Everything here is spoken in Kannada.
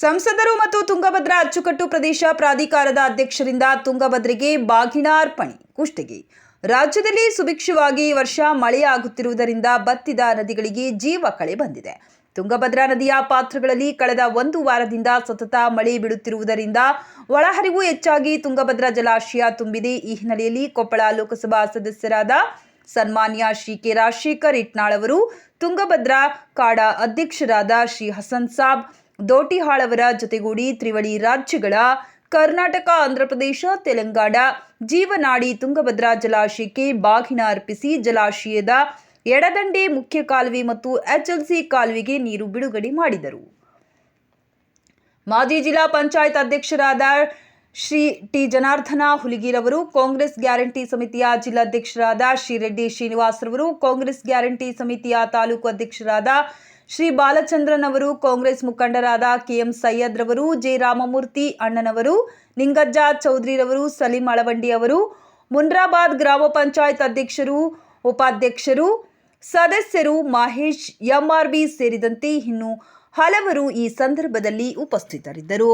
ಸಂಸದರು ಮತ್ತು ತುಂಗಭದ್ರಾ ಅಚ್ಚುಕಟ್ಟು ಪ್ರದೇಶ ಪ್ರಾಧಿಕಾರದ ಅಧ್ಯಕ್ಷರಿಂದ ತುಂಗಭದ್ರೆಗೆ ಬಾಗಿನ ಅರ್ಪಣೆ, ಕುಷ್ಟಗಿ. ರಾಜ್ಯದಲ್ಲಿ ಸುಭಿಕ್ಷವಾಗಿ ವರ್ಷ ಮಳೆಯಾಗುತ್ತಿರುವುದರಿಂದ ಬತ್ತಿದ ನದಿಗಳಿಗೆ ಜೀವ ಕಳೆ ಬಂದಿದೆ. ತುಂಗಭದ್ರಾ ನದಿಯ ಪಾತ್ರಗಳಲ್ಲಿ ಕಳೆದ ಒಂದು ವಾರದಿಂದ ಸತತ ಮಳೆ ಬಿಡುತ್ತಿರುವುದರಿಂದ ಒಳಹರಿವು ಹೆಚ್ಚಾಗಿ ತುಂಗಭದ್ರಾ ಜಲಾಶಯ ತುಂಬಿದೆ. ಈ ಹಿನ್ನೆಲೆಯಲ್ಲಿ ಕೊಪ್ಪಳ ಲೋಕಸಭಾ ಸದಸ್ಯರಾದ ಸನ್ಮಾನ್ಯ ಶ್ರೀ ಕೆ ರಾಜಶೇಖರ್ ಇಟ್ನಾಳ್ ಅವರು, ತುಂಗಭದ್ರಾ ಕಾಡ ಅಧ್ಯಕ್ಷರಾದ ಶ್ರೀ ಹಸನ್ ಸಾಬ್ ದೋಟಿಹಾಳ್ ಅವರ ಜೊತೆಗೂಡಿ ತ್ರಿವಳಿ ರಾಜ್ಯಗಳ ಕರ್ನಾಟಕ ಆಂಧ್ರಪ್ರದೇಶ ತೆಲಂಗಾಣ, ಜೀವನಾಡಿ, ತುಂಗಭದ್ರಾ ಜಲಾಶಯಕ್ಕೆ ಬಾಗಿನ ಅರ್ಪಿಸಿ ಜಲಾಶಯದ ಎಡದಂಡೆ ಮುಖ್ಯ ಕಾಲುವೆ ಮತ್ತು ಎಚ್ಎಲ್ಸಿ ಕಾಲುವೆಗೆ ನೀರು ಬಿಡುಗಡೆ ಮಾಡಿದರು. ಮಾಜಿ ಜಿಲ್ಲಾ ಪಂಚಾಯತ್ ಅಧ್ಯಕ್ಷರಾದ ಶ್ರೀ ಟಿ ಜನಾರ್ಧನ ಹುಲಿಗಿರವರು, ಕಾಂಗ್ರೆಸ್ ಗ್ಯಾರಂಟಿ ಸಮಿತಿಯ ಜಿಲ್ಲಾಧ್ಯಕ್ಷರಾದ ಶ್ರೀ ರೆಡ್ಡಿ ಶ್ರೀನಿವಾಸ್ ರವರು, ಕಾಂಗ್ರೆಸ್ ಗ್ಯಾರಂಟಿ ಸಮಿತಿಯ ತಾಲೂಕು ಅಧ್ಯಕ್ಷರಾದ ಶ್ರೀ ಬಾಲಚಂದ್ರನ್ ಅವರು, ಕಾಂಗ್ರೆಸ್ ಮುಖಂಡರಾದ ಕೆಎಂ ಸಯ್ಯದ್ ರವರು, ಜೆ ರಾಮಮೂರ್ತಿ ಅಣ್ಣನವರು, ನಿಂಗಜ್ಜ ಚೌಧರಿರವರು, ಸಲೀಂ ಅಳವಂಡಿ ಅವರು, ಮುನ್ರಾಬಾದ್ ಗ್ರಾಮ ಪಂಚಾಯತ್ ಅಧ್ಯಕ್ಷರು, ಉಪಾಧ್ಯಕ್ಷರು, ಸದಸ್ಯರು ಮಹೇಶ್, ಎಂಆರ್ಬಿ ಸೇರಿದಂತೆ ಇನ್ನು ಹಲವರು ಈ ಸಂದರ್ಭದಲ್ಲಿ ಉಪಸ್ಥಿತರಿದ್ದರು.